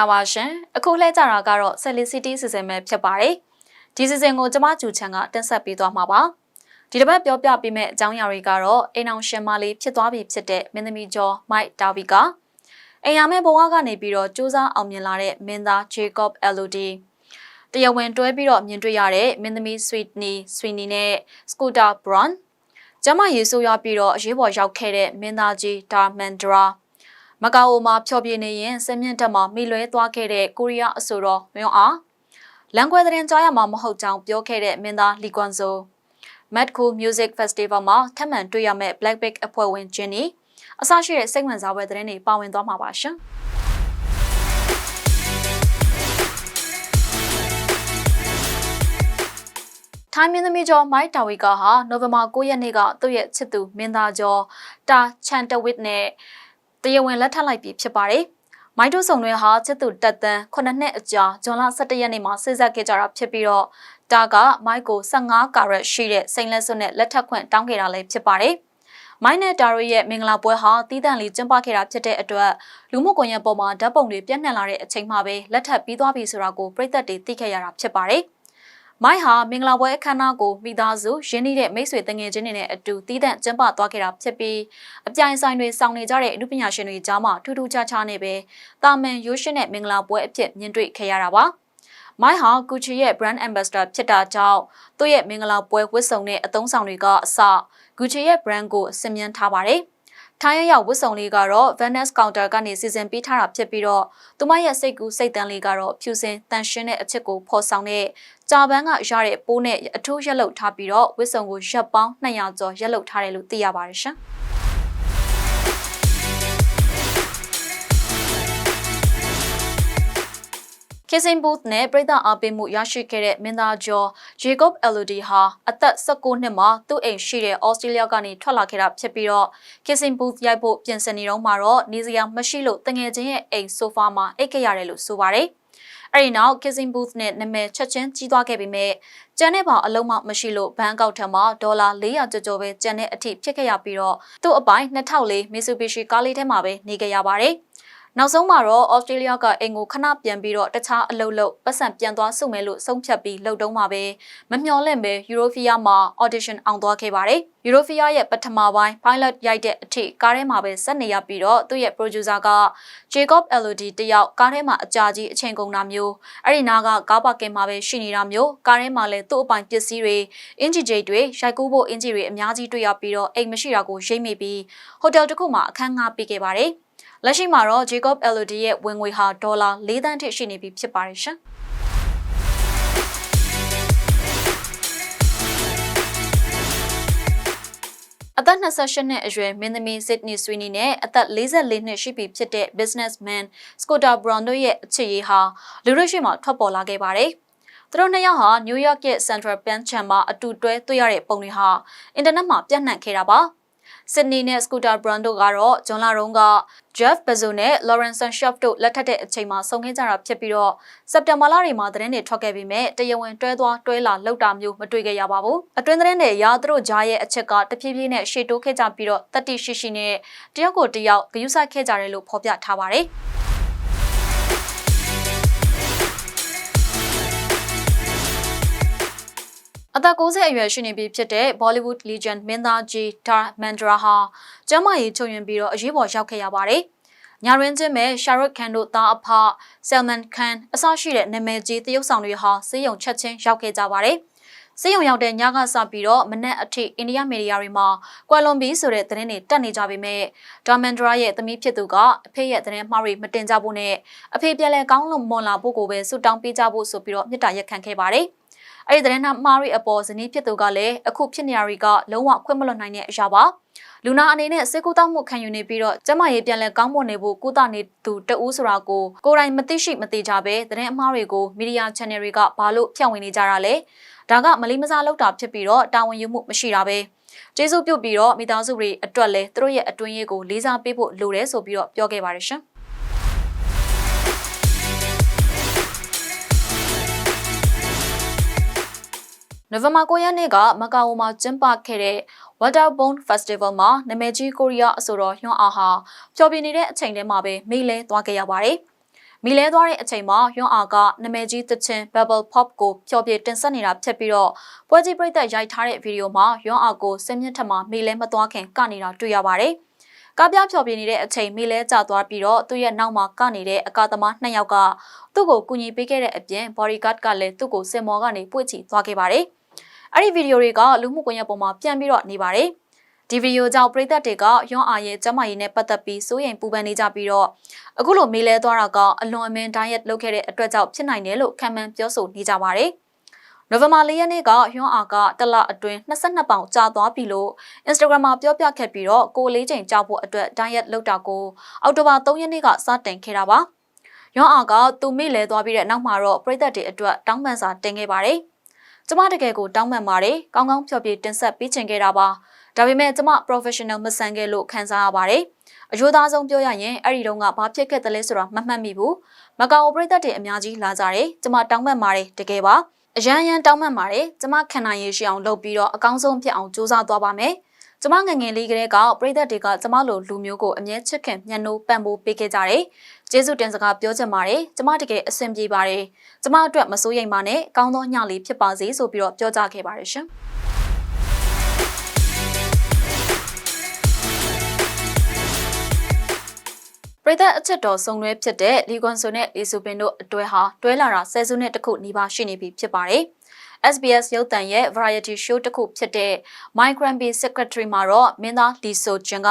္ဂလာပါရှင်အခုလှည့်ကြတာကတော့ Celicity စီစဉ်ပဲဖြစ်ပါတယ်ဒီစီစဉ်ကိုကျမကျူချန်ကတင်ဆက်ပေးသွားမှာပါဒီတစ်ပတ်ပြောပြပေးမယ့်အကြောင်းအရာတွေကတော့အိမ်အောင်ရှင်မလေးဖြစ်သွားပြီဖြစ်တဲ့မင်းသမီးကျော် Mike Davi ကအိမ်ရမဲ့ဘဝကနေပြီးတော့စူးစမ်းအောင်မြင်လာတဲ့မင်းသား Jacob Elodie တရားဝင်တွဲပြီးတော့မြင်တွေ့ရတဲ့မင်းသမီး Sweetney Sweeney နဲ့ Scooter Braun ကျမရေဆိုးရပြီးတော့အရေးပေါ်ရောက်ခဲ့တဲ့မင်းသားကြီး Darmandra မကာအိုမှာဖျော်ဖြေနေရင်စင်မြင့်တက်မှာမိလွဲသွားခဲ့တဲ့ကိုရီးယားအဆိုတော်မွန်းအားလန်ခွဲတဲ့ကြားရမှာမဟုတ်ကြောင်းပြောခဲ့တဲ့မင်းသားလီကွမ်ဆို Mad Cool Music Festival မှာထပ်မံတွေ့ရမယ့် Blackpink အဖွဲ့ဝင် Jennie အစရှိတဲ့စိတ်ဝင်စားပွဲသတင်းတွေပါဝင်သွားမှာပါရှင်ထိုင်းမင်းသမီးကျော်မိုက်တာဝီကာဟာနိုဝင်ဘာ9ရက်နေ့ကသူ့ရဲ့ချစ်သူမင်းသားကျော်တာချန်တဝစ်နဲ့ တရားဝင်လက်ထပ်လိုက်ပြီဖြစ်ပါတယ်။မိုက်တိုဆောင်တွေဟာချစ်သူတက်တန်း9နှစ်အကြာဇွန်လ17ရက်နေ့မှာစိစက်ခဲ့ကြတာဖြစ်ပြီးတော့တာကမိုက်ကို15ကာရက်ရှိတဲ့စိန်လက်စွပ်နဲ့လက်ထပ်ခွင့်တောင်းခဲ့တာလည်းဖြစ်ပါတယ်။မိုင်းနဲ့တာရိုရဲ့မင်္ဂလာပွဲဟာတီးတန့်လေးကျင်းပခဲ့တာဖြစ်တဲ့အတွက်လူမှုကွန်ရက်ပေါ်မှာဓာတ်ပုံတွေပြန့်နှံ့လာတဲ့အချိန်မှပဲလက်ထပ်ပြီးသွားပြီဆိုတာကိုပြည်သက်တွေသိခဲ့ရတာဖြစ်ပါတယ်။ မိုက်ဟာမင်္ဂလာပွဲအခမ်းအနားကိုမိသားစုရင်းနှီးတဲ့မိတ်ဆွေတငယ်ချင်းတွေနဲ့အတူတည်တံ့ကျင်းပသွားခဲ့တာဖြစ်ပြီးအပြိုင်ဆိုင်တွေစောင့်နေကြတဲ့အမှုပညာရှင်တွေကြားမှာထူးထူးခြားခြားနဲ့ပဲတာမန်ရိုးရှင်းတဲ့မင်္ဂလာပွဲအဖြစ်မြင်တွေ့ခဲ့ရတာပါမိုက်ဟာ Gucci ရဲ့ brand ambassador ဖြစ်တာကြောင့်သူ့ရဲ့မင်္ဂလာပွဲဝတ်စုံနဲ့အသုံးဆောင်တွေကအစ Gucci ရဲ့ brand ကိုအစင်မြန်းထားပါတယ်။ ထိုင်းရရောက်ဝတ်စုံလေးကတော့ Venice Counter ကနေစီစဉ်ပေးထားတာဖြစ်ပြီးတော့သူမရဲ့စိတ်ကူးစိတ်တန်းလေးကတော့ဖြူစင်တန်ရှင်းတဲ့အချက်ကိုဖော်ဆောင်တဲ့ကြာပန်းကရတဲ့ပိုးနဲ့အထူးရက်လုတ်ထားပြီးတော့ဝတ်စုံကိုရက်ပေါင်း200ကျော်ရက်လုတ်ထားတယ်လို့သိရပါတယ်ရှင်။ ကစ်စင်ဘူသ်နဲ့ပြည်သားအပေးမှုရရှိခဲ့တဲ့မင်းသားကျော်ဂျေကော့အယ်လိုဒီဟာအသက်16နှစ်မှာသူ့အိမ်ရှိတဲ့ဩစတြေးလျကနေထွက်လာခဲ့တာဖြစ်ပြီးတော့ကစ်စင်ဘူသ်ရိုက်ဖို့ပြင်ဆင်နေတော့မှာတော့နေစရာမရှိလို့တငယ်ချင်းရဲ့အိမ်ဆိုဖာမှာအိတ်ခဲ့ရတယ်လို့ဆိုပါတယ်။အဲဒီနောက် kissing booth နဲ့နာမည်ချက်ချင်းကြီးသွားခဲ့ပေမဲ့ကျန်တဲ့ပေါင်အလုံးမမရှိလို့ဘဏ်ကောက်ထံမှာဒေါ်လာ400ကျော်ကျော်ပဲကျန်တဲ့အထိဖြစ်ခဲ့ရပြီးတော့သူ့အပိုင်း2004 Mitsubishi ကားလေးထဲမှာပဲနေခဲ့ရပါတယ်။ နောက်ဆုံးမှာတော့ဩစတြေးလျကအိမ်ကိုခဏပြန်ပြီးတော့တခြားအလုပ်လုပ်ပတ်စံပြန်သွားစုမယ်လို့ဆုံးဖြတ်ပြီးလှုပ်တုံးမှာပဲမမျှော်လင့်ပဲယူရိုဖီးယားမှာ audition အောင်သွားခဲ့ပါတယ်ယူရိုဖီးယားရဲ့ပထမပိုင်း pilot ရိုက်တဲ့အထိကားထဲမှာပဲဆက်နေရပြီးတော့သူ့ရဲ့ producer က Jacob Elodie တယောက်ကားထဲမှာအကြာကြီးအချိန်ကုန်တာမျိုးအဲ့ဒီနားကကားပါကင်မှာပဲရှိနေတာမျိုးကားထဲမှာလည်းသူ့အပိုင်ပစ္စည်းတွေအင်ဂျီဂျိတ်တွေရိုက်ကူးဖို့အင်ဂျီတွေအများကြီးတွေ့ရပြီးတော့အိမ်မရှိတာကိုရိပ်မိပြီးဟိုတယ်တစ်ခုမှာအခန်းငှားပေးခဲ့ပါတယ်။ လက်ရှိမှာတော့ Jacob Elodie ရဲ့ဝင်ငွေဟာဒေါ်လာ၄သန်းထိရှိနေပြီဖြစ်ပါတယ်ရှင်။အသက်28နှစ်အရွယ်မင်းသမီး Sydney Sweeney နဲ့အသက်44နှစ်ရှိပြီဖြစ်တဲ့ businessman Scooter Braun တို့ရဲ့အခြေရေးဟာလူတို့ရှိမှထွက်ပေါ်လာခဲ့ပါတယ်။သူတို့နှစ်ယောက်ဟာ New York ရဲ့ Central Bank ချမ်းမှာအတူတွဲတွေ့ရတဲ့ပုံတွေဟာအင်တာနက်မှာပြန့်နှံ့ခဲ့တာပါ။ စစ်နီနဲ့စကူတာဘရန်တို့ကတော့ဂျွန်လာရုံးက Jeff Bezos နဲ့ Lawrence Shop တို့လက်ထပ်တဲ့အချိန်မှာဆုံခဲ့ကြတာဖြစ်ပြီးတော့စက်တင်ဘာလတွေမှာသတင်းတွေထွက်ခဲ့ပြီးမြဲတရားဝင်တွဲသွားတွဲလာလောက်တာမျိုးမတွေ့ခဲ့ရပါဘူး။အတွင်းသတင်းတွေရာသူတို့ကြားရဲ့အချက်ကတဖြည်းဖြည်းနဲ့ရှေ့တိုးခဲ့ကြပြီးတော့တတိရှိရှိနဲ့တယောက်ကိုတယောက်ဂရုစိုက်ခဲ့ကြတယ်လို့ဖော်ပြထားပါတယ်။ အသက်60အရွယ်ရှိနေပြီဖြစ်တဲ့ Bollywood Legend မင်းသားကြီး Dharmendra ဟာကျမ်းမာရေးချုပ်ယွင်းပြီးတော့အရေးပေါ်ရောက်ခဲ့ရပါတယ်။ညာရင်းချင်းမဲ့ Shahrukh Khan တို့သားအဖ Salman Khan အစရှိတဲ့နာမည်ကြီးသရုပ်ဆောင်တွေဟာစေယုံချက်ချင်းရောက်ခဲ့ကြပါတယ်။စေယုံရောက်တဲ့ညကစပြီးတော့မနက်အထိအိန္ဒိယမီဒီယာတွေမှာကွယ်လွန်ပြီဆိုတဲ့သတင်းတွေတက်နေကြပေမဲ့ဒေါမန်ဒရာရဲ့သမီးဖြစ်သူကအဖေရဲ့သတင်းမှားတွေမတင်ကြဘူးနဲ့အဖေပြန်လဲကောင်းလို့မွန်လာဖို့ကိုပဲဆုတောင်းပေးကြဖို့ဆိုပြီးတော့မြစ်တာရက်ခံခဲ့ပါတယ်။ အဲ့ဒီသတင်းနှမှားရီအပေါ်ဇနီးဖြစ်သူကလည်းအခုဖြစ်နေရတွေကလုံးဝခွင့်မလွတ်နိုင်တဲ့အရာပါလူနာအနေနဲ့စေကူတောက်မှုခံယူနေပြီးတော့ကျမရေးပြန်လဲကောင်းမွန်နေဖို့ကုသနေသူတဦးဆိုတာကိုကိုယ်တိုင်မသိရှိမသိကြပဲသတင်းအမှားတွေကိုမီဒီယာ channel တွေကဘာလို့ဖြန့်ဝေနေကြတာလဲဒါကမလေးမစားလောက်တာဖြစ်ပြီးတော့တာဝန်ယူမှုမရှိတာပဲကျေးဇူးပြုပြီးတော့မိသားစုတွေအတွက်လဲသူတို့ရဲ့အတွင်းရေးကိုလေးစားပေးဖို့လိုတယ်ဆိုပြီးတော့ပြောခဲ့ပါတယ်ရှင် နိုဝင်ဘာ9ရက်နေ့ကမကာအိုမှာကျင်းပခဲ့တဲ့ Waterbone Festival မှာနာမည်ကြီးကိုရီးယားအဆိုတော်ဟွန်းအာဟာပျော်ပြနေတဲ့အချိန်ထဲမှာပဲမိလဲသွားခဲ့ရပါတယ်။မိလဲသွားတဲ့အချိန်မှာယွန်းအာကနမဲကြီးသချင်း Bubble Pop ကိုဖျော်ဖြေတင်ဆက်နေတာဖြစ်ပြီးတော့ပွဲကြီးပြိသက်ရိုက်ထားတဲ့ဗီဒီယိုမှာယွန်းအာကိုစင်မြင့်ထက်မှာမိလဲမသွားခင်ကနေတာတွေ့ရပါတယ်။ကားပြဖျော်ပြနေတဲ့အချိန်မိလဲကျသွားပြီးတော့သူ့ရဲ့နောက်မှာကနေတဲ့အကာသမားနှစ်ယောက်ကသူ့ကိုကူညီပေးခဲ့တဲ့အပြင် bodyguard ကလည်းသူ့ကိုစင်မော်ကနေပွေ့ချီသွားခဲ့ပါတယ်။ အဲ့ဒီဗီဒီယိုတွေကလူမှုကွန်ရက်ပေါ်မှာပြန်ပြီးတော့နေပါတယ်။ဒီဗီဒီယိုကြောင့်ပရိသတ်တွေကယွန်းအာရဲ့ကျမကြီးနဲ့ပတ်သက်ပြီးစိုးရိမ်ပူပန်နေကြပြီးတော့အခုလိုမေးလဲသွားတာကအလွန်အမင်း diet လုပ်ခဲ့တဲ့အတွက်ကြောင့်ဖြစ်နိုင်တယ်လို့ခံမှန်းပြောဆိုနေကြပါတယ်။နိုဝင်ဘာ၄ရက်နေ့ကယွန်းအာကတလအတွင်း22ပေါင်ကျသွားပြီလို့ Instagram မှာပြောပြခဲ့ပြီးတော့ကိုလေးချိန်ကြောက်ဖို့အတွက် diet လုပ်တာကိုအောက်တိုဘာ3ရက်နေ့ကစတင်ခဲ့တာပါ။ယွန်းအာကသူမိလဲသွားပြီးတဲ့နောက်မှာတော့ပရိသတ်တွေအတွက်တောင်းပန်စာတင်ခဲ့ပါတယ်။ ကျမတကယ်ကိုတောင်းပန်ပါတယ်။ကောင်းကောင်းဖြောပြတင်ဆက်ပေးချင်ခဲ့တာပါ။ဒါပေမဲ့ကျမ professional မဆန်ခဲ့လို့ခံစားရပါတယ်။အကျိုးသားဆုံးပြောရရင်အဲ့ဒီတုန်းကဘာဖြစ်ခဲ့တယ်လဲဆိုတာမမှတ်မိဘူး။မကောင် operator တွေအများကြီးလာကြတယ်။ကျမတောင်းပန်ပါတယ်တကယ်ပါ။အရန်ရန်တောင်းပန်ပါတယ်။ကျမခံနိုင်ရရှိအောင်လုပ်ပြီးတော့အကောင်းဆုံးဖြစ်အောင်ကြိုးစားသွားပါမယ်။ ကျမငငယ်လေးကလေးကပရိသတ်တွေကကျမလိုလူမျိုးကိုအမြဲချစ်ခင်ညှနိုးပံ့ပိုးပေးခဲ့ကြတယ်။ကျေးဇူးတင်စကားပြောချင်ပါတယ်။ကျမတကယ်အဆင်ပြေပါတယ်။ကျမအတွက်မစိုးရိမ်ပါနဲ့။ကောင်းသောညလေးဖြစ်ပါစေဆိုပြီးတော့ပြောကြားခဲ့ပါတယ်ရှင်။ရိသတ်အချက်တော်စုံတွဲဖြစ်တဲ့လီကွန်ဆိုနဲ့လီဆူပင်တို့အတွဲဟာတွဲလာတာဆယ်စုနှစ်တခုနီးပါးရှိနေပြီဖြစ်ပါတယ်။ SBS ရုပ်သံရဲ့ variety show တစ်ခုဖြစ်တဲ့ My Grand Bay Secretary မှာတော့မင်းသားလီဆိုဂျင်က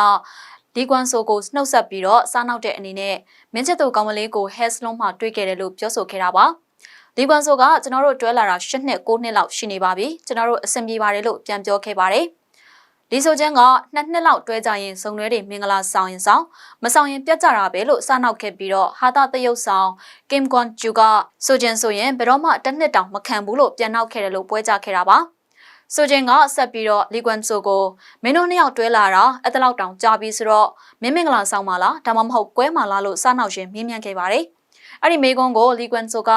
လီကွမ်ဆိုကိုနှုတ်ဆက်ပြီးတော့စားနောက်တဲ့အနေနဲ့မင်းချစ်သူကောင်မလေးကို hair salon မှာတွေ့ခဲ့တယ်လို့ပြောဆိုခဲ့တာပါ။လီကွမ်ဆိုကကျွန်တော်တို့တွဲလာတာ၈နှစ်၉နှစ်လောက်ရှိနေပါပြီ။ကျွန်တော်တို့အဆင်ပြေပါတယ်လို့ပြန်ပြောခဲ့ပါတယ်။ ဒီဆိုချင်းကနှစ်နှစ်လောက်တွဲကြရင်စုံတွဲတွေမင်္ဂလာဆောင်ရင်ဆောင်မဆောင်ရင်ပြတ်ကြတာပဲလို့စနောက်ခဲ့ပြီးတော့ဟာတာတရုတ်ဆောင်ကင်ကွန်ဂျူကဆိုချင်းဆိုရင်ဘယ်တော့မှတစ်နှစ်တောင်မခံဘူးလို့ပြန်နောက်ခဲ့တယ်လို့ပွဲကြခဲ့တာပါဆိုချင်းကဆက်ပြီးတော့လီကွမ်ဆိုကိုမင်းတို့နှစ်ယောက်တွဲလာတာအဲ့တလောက်တောင်ကြာပြီဆိုတော့မင်းမင်္ဂလာဆောင်ပါလားဒါမှမဟုတ်ကွဲမှာလားလို့စနောက်ရှင်မေးမြန်းခဲ့ပါတယ်အဲ့ဒီမေကွန်းကိုလီကွမ်ဆိုက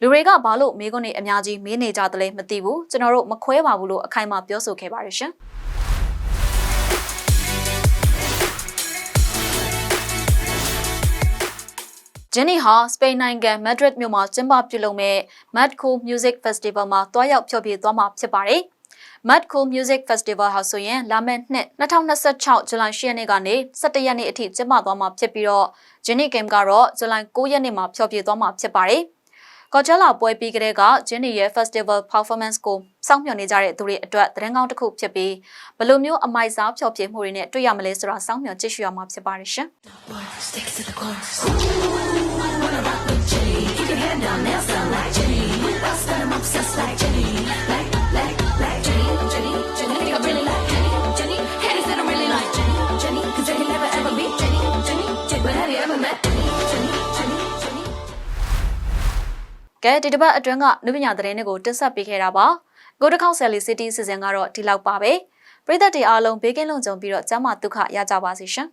လူတွေကဘာလို့မေကွန်းတွေအများကြီးမေးနေကြတယ်လဲမသိဘူးကျွန်တော်တို့မခွဲပါဘူးလို့အခိုင်အမာပြောဆိုခဲ့ပါတယ်ရှင် ဂျင်းနီဟာစပိန်နိုင်ငံမက်ဒရစ်မြို့မှာကျင်းပပြုလုပ်မဲ့ Mad Cool Music Festival မှာတွားရောက်ဖျော်ဖြေသွားမှာဖြစ်ပါတယ်။ Mad Cool Music Festival ဟာဆိုရင်လာမယ့်နှစ်2026ဇူလိုင်10ရက်နေ့ကနေ17ရက်နေ့အထိကျင်းပသွားမှာဖြစ်ပြီးတော့ဂျင်းနီဂိမ်းကတော့ဇူလိုင်9ရက်နေ့မှာဖျော်ဖြေသွားမှာဖြစ်ပါတယ်။ Coachella ပွဲပြီးကတည်းကဂျင်းနီရဲ့ Festival Performance ကိုစောင့်မျှော်နေကြတဲ့သူတွေအတွက်သတင်းကောင်းတစ်ခုဖြစ်ပြီးဘယ်လိုမျိုးအမိုက်စားဖျော်ဖြေမှုတွေနဲ့တွေ့ရမလဲဆိုတာစောင့်မျှော်ကြည့်ရှုရမှာဖြစ်ပါတယ်ရှင်။ ကဲဒီတစ်ပတ်အတွင်းကနုပညာသတင်းတွေကိုတင်ဆက်ပေးခဲ့တာပါကိုတခေါက်ဆယ်လီစီတီစီစဉ်ကတော့ဒီလောက်ပါပဲပရိသတ်တွေအားလုံးဘေးကင်းလုံခြုံပြီးတော့ကျန်းမာဒုက္ခရကြပါစေရှင်